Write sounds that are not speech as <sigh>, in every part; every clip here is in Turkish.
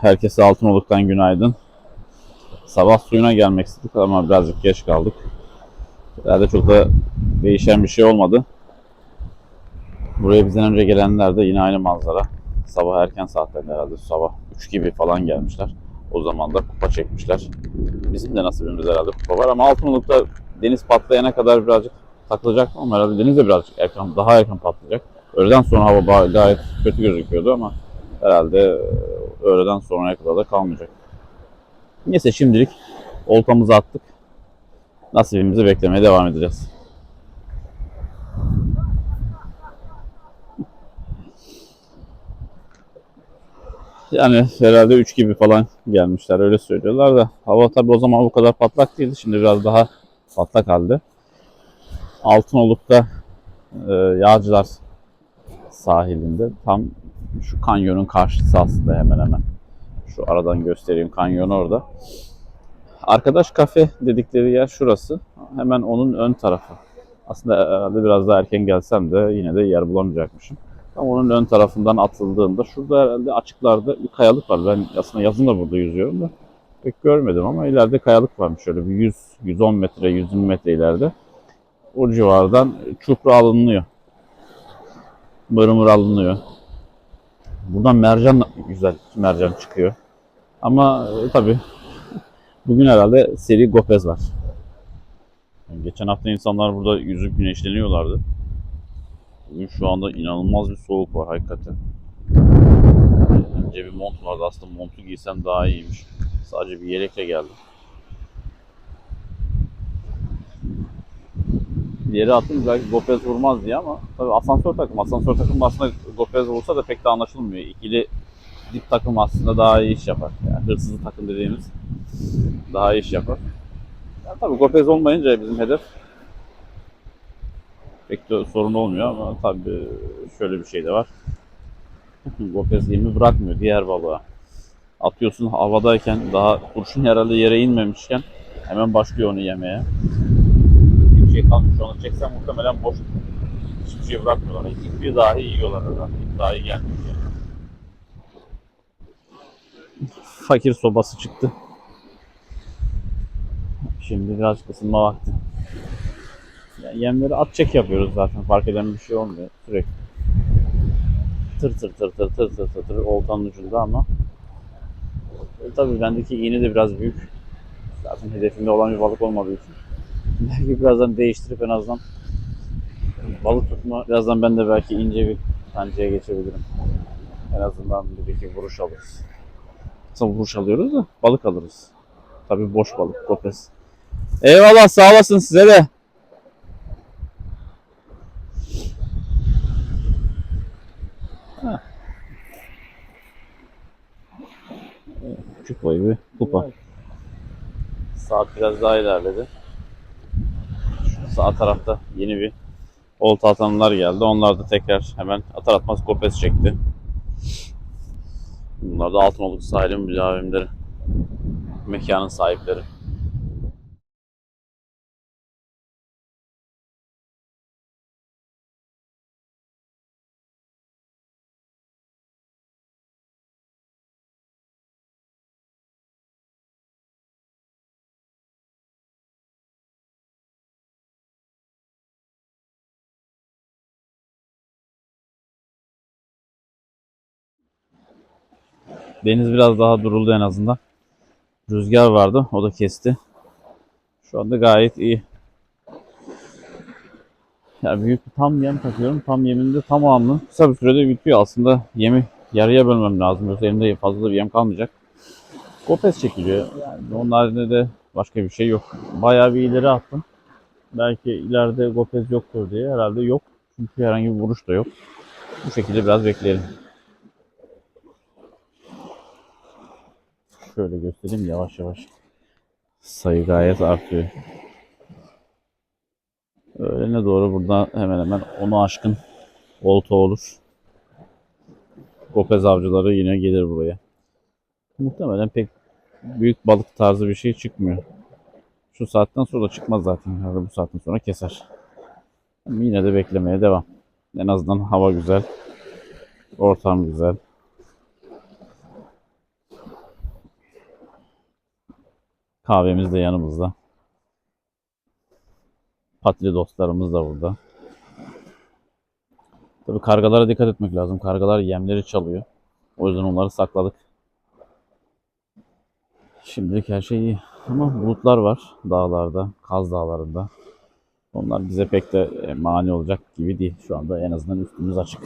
Herkese Altınoluk'tan günaydın. Sabah suyuna gelmek istedik ama birazcık geç kaldık. Herhalde çok da değişen bir şey olmadı. Buraya bizden önce gelenler de yine aynı manzara. Sabah erken saatlerde herhalde sabah 3 gibi falan gelmişler. O zaman da kupa çekmişler. Bizim de nasibimiz herhalde kupa var ama Altınoluk'ta deniz patlayana kadar birazcık takılacak ama herhalde deniz de birazcık erken, daha erken patlayacak. Öğleden sonra hava gayet kötü gözüküyordu ama herhalde öğleden sonraya kadar da kalmayacak. Neyse şimdilik oltamızı attık. Nasibimizi beklemeye devam edeceğiz. Yani herhalde 3 gibi falan gelmişler öyle söylüyorlar da hava tabi o zaman bu kadar patlak değildi. Şimdi biraz daha patlak halde. Altınoluk'ta e, Yağcılar sahilinde tam şu kanyonun karşısı aslında hemen hemen. Şu aradan göstereyim kanyon orada. Arkadaş kafe dedikleri yer şurası. Hemen onun ön tarafı. Aslında herhalde biraz daha erken gelsem de yine de yer bulamayacakmışım. Tam onun ön tarafından atıldığında şurada herhalde açıklarda bir kayalık var. Ben aslında yazın da burada yüzüyorum da pek görmedim ama ileride kayalık varmış. Şöyle bir 100 110 metre 120 metre ileride. O civardan çupra alınıyor. Mırmır alınıyor. Buradan mercan güzel mercan çıkıyor. Ama e, tabii bugün herhalde seri gopez var. Yani geçen hafta insanlar burada yüzüp güneşleniyorlardı. Bugün şu anda inanılmaz bir soğuk var hakikaten. Yani ince bir mont vardı aslında montu giysem daha iyiymiş. Sadece bir yelekle geldim. Yere attım belki Gopez vurmaz diye ama tabii asansör takım. Asansör takım aslında Gopez vursa da pek de anlaşılmıyor. İkili dip takım aslında daha iyi iş yapar. Yani hırsızlı takım dediğimiz daha iyi iş yapar. Yani tabii Gopez olmayınca bizim hedef pek de sorun olmuyor ama tabii şöyle bir şey de var. <laughs> Gopez yemi bırakmıyor diğer balığa. Atıyorsun havadayken daha kurşun herhalde yere inmemişken hemen başlıyor onu yemeye. Şey kalmış onu çeksem muhtemelen boş. Hiçbir şey bırakmıyorlar. İpi dahi yiyorlar herhalde. İp dahi gelmiyor. Fakir sobası çıktı. Şimdi biraz ısınma vakti. Yani yemleri at çek yapıyoruz zaten. Fark eden bir şey olmuyor sürekli. Tır tır tır tır tır tır tır tır oltanın ucunda ama e, tabii bendeki iğne de biraz büyük. Zaten hedefimde olan bir balık olmadığı için. Belki birazdan değiştirip en azından balık tutma birazdan ben de belki ince bir pençeye geçebilirim. En azından bir iki vuruş alırız. Aslında vuruş alıyoruz da balık alırız. Tabii boş balık, kopes. Eyvallah sağ olasın size de. Ha. Evet, Küçük boy bir kupa. Saat biraz daha ilerledi. Sağ tarafta yeni bir olta atanlar geldi. Onlar da tekrar hemen atar atmaz kopes çekti. Bunlar da Altınoluk sahilin müdavimleri. Mekanın sahipleri. Deniz biraz daha duruldu en azından. Rüzgar vardı. O da kesti. Şu anda gayet iyi. Ya büyük bir tam yem takıyorum. Tam yeminde tamamını kısa bir sürede bitiyor. Aslında yemi yarıya bölmem lazım. Yoksa elimde fazla bir yem kalmayacak. Kopes çekiliyor. Yani onun haricinde de başka bir şey yok. Bayağı bir ileri attım. Belki ileride Gopez yoktur diye. Herhalde yok. Çünkü herhangi bir vuruş da yok. Bu şekilde biraz bekleyelim. Şöyle göstereyim yavaş yavaş. Sayı gayet artıyor. Öğlene doğru burada hemen hemen onu aşkın olta olur. Gopez avcıları yine gelir buraya. Muhtemelen pek büyük balık tarzı bir şey çıkmıyor. Şu saatten sonra çıkmaz zaten. Herhalde bu saatten sonra keser. Ama yine de beklemeye devam. En azından hava güzel. Ortam güzel. Kahvemiz de yanımızda. Patli dostlarımız da burada. Tabii kargalara dikkat etmek lazım. Kargalar yemleri çalıyor. O yüzden onları sakladık. Şimdilik her şey iyi. Ama bulutlar var dağlarda, Kaz Dağları'nda. Onlar bize pek de e, mani olacak gibi değil. Şu anda en azından üstümüz açık.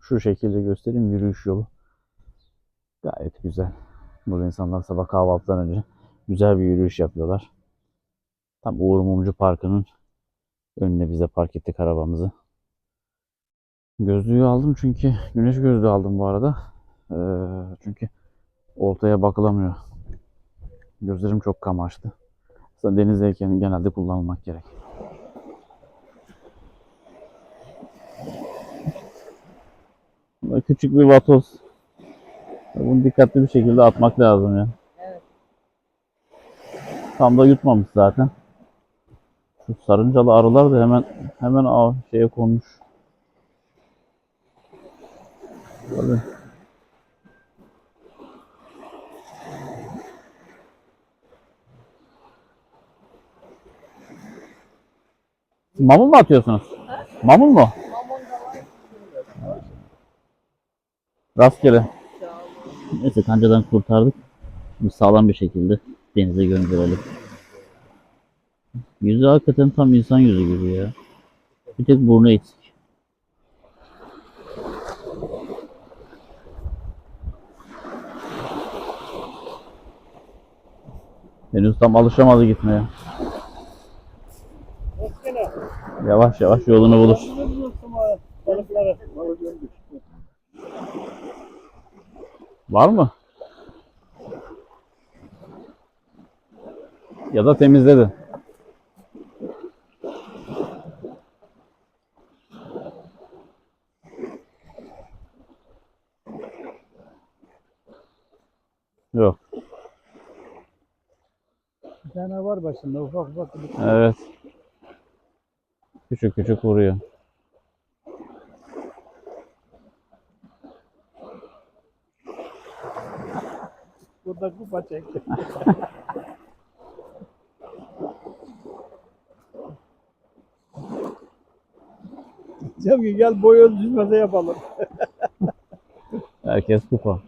Şu şekilde göstereyim yürüyüş yolu. Gayet güzel. Burada insanlar sabah kahvaltıdan önce güzel bir yürüyüş yapıyorlar. Tam Uğur Mumcu Parkı'nın önüne bize park ettik arabamızı. Gözlüğü aldım çünkü güneş gözlüğü aldım bu arada. Ee, çünkü oltaya bakılamıyor. Gözlerim çok kamaştı. Aslında denizdeyken genelde kullanılmak gerek. Küçük bir vatoz. Bunu dikkatli bir şekilde atmak lazım ya. Evet. Tam da yutmamış zaten. Şu sarıncalı arılar da hemen hemen av şeye konmuş. Tabii. Mamul mu atıyorsunuz? Mamul mu? Rastgele. Neyse kancadan kurtardık. Şimdi sağlam bir şekilde denize gönderelim. Yüzü hakikaten tam insan yüzü gibi ya. Bir tek burnu eksik. Henüz tam alışamadı gitmeye. Yavaş yavaş yolunu bulur. O balıkları. Var mı? Ya da temizledi. Yok. Bir tane var başında ufak ufak. Evet. Küçük küçük vuruyor. Burada kupa çekti. Diyeceğim <laughs> ki gel boy ölçüşmesi yapalım. Herkes kupa.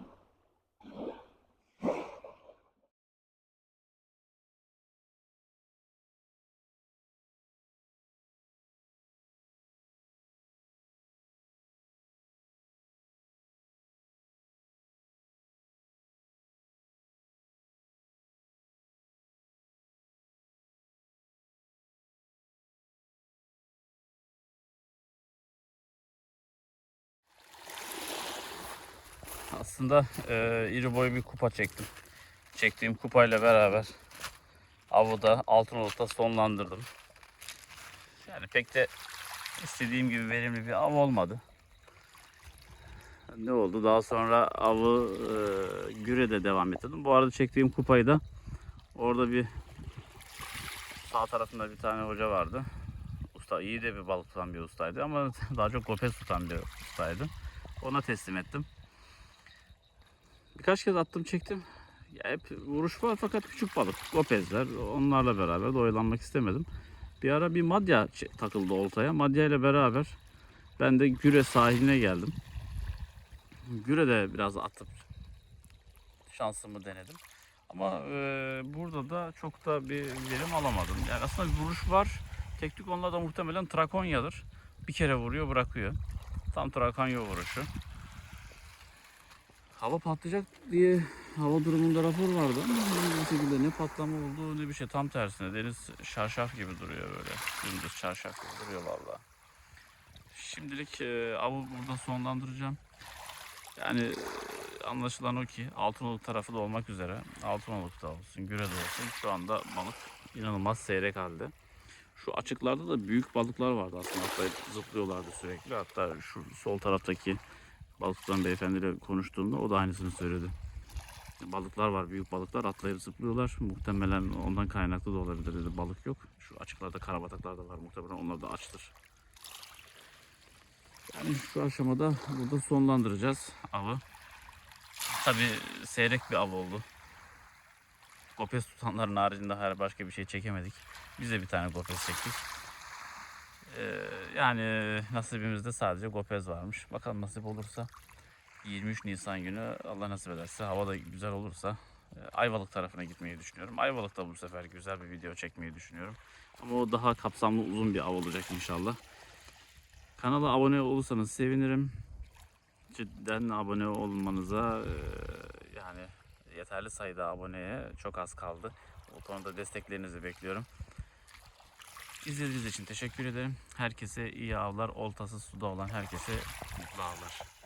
Aslında e, iri boy bir kupa çektim. Çektiğim kupayla beraber avı da Altınoluk'ta sonlandırdım. Yani pek de istediğim gibi verimli bir av olmadı. Ne oldu? Daha sonra avı e, Güre'de devam ettirdim. Bu arada çektiğim kupayı da orada bir sağ tarafında bir tane hoca vardı. Usta iyi de bir balık tutan bir ustaydı ama <laughs> daha çok gopez tutan bir ustaydı. Ona teslim ettim. Birkaç kez attım çektim. Ya hep vuruş var fakat küçük balık. Gopezler. Onlarla beraber de istemedim. Bir ara bir madya takıldı oltaya. Madya ile beraber ben de Güre sahiline geldim. Güre'de biraz atıp şansımı denedim. Ama e, burada da çok da bir verim alamadım. Yani aslında bir vuruş var. Teknik onunla da muhtemelen Trakonya'dır. Bir kere vuruyor bırakıyor. Tam Trakonya vuruşu. Hava patlayacak diye hava durumunda rapor vardı ama bu şekilde ne patlama oldu ne bir şey tam tersine deniz şarşaf gibi duruyor böyle. Dümdüz çarşaf gibi duruyor valla. Şimdilik e, avı burada sonlandıracağım. Yani e, anlaşılan o ki Altınoluk tarafı da olmak üzere Altınoluk'ta olsun, Güre'de olsun şu anda balık inanılmaz seyrek halde. Şu açıklarda da büyük balıklar vardı aslında atlayıp zıplıyorlardı sürekli. Hatta şu sol taraftaki balık tutan beyefendiyle konuştuğumda o da aynısını söyledi. Balıklar var, büyük balıklar atlayıp zıplıyorlar. Muhtemelen ondan kaynaklı da olabilir dedi. Balık yok. Şu açıklarda karabataklar da var. Muhtemelen onlar da açtır. Yani şu aşamada burada sonlandıracağız avı. Tabi seyrek bir av oldu. Gopez tutanların haricinde her başka bir şey çekemedik. Biz de bir tane gopez çektik. Ee, yani nasibimizde sadece gopez varmış. Bakalım nasip olursa 23 Nisan günü Allah nasip ederse hava da güzel olursa e, Ayvalık tarafına gitmeyi düşünüyorum. Ayvalık'ta bu sefer güzel bir video çekmeyi düşünüyorum. Ama o daha kapsamlı uzun bir av olacak inşallah. Kanala abone olursanız sevinirim. Cidden abone olmanıza e, yani yeterli sayıda aboneye çok az kaldı. O konuda desteklerinizi bekliyorum. İzlediğiniz için teşekkür ederim. Herkese iyi avlar, oltası suda olan herkese mutlu avlar.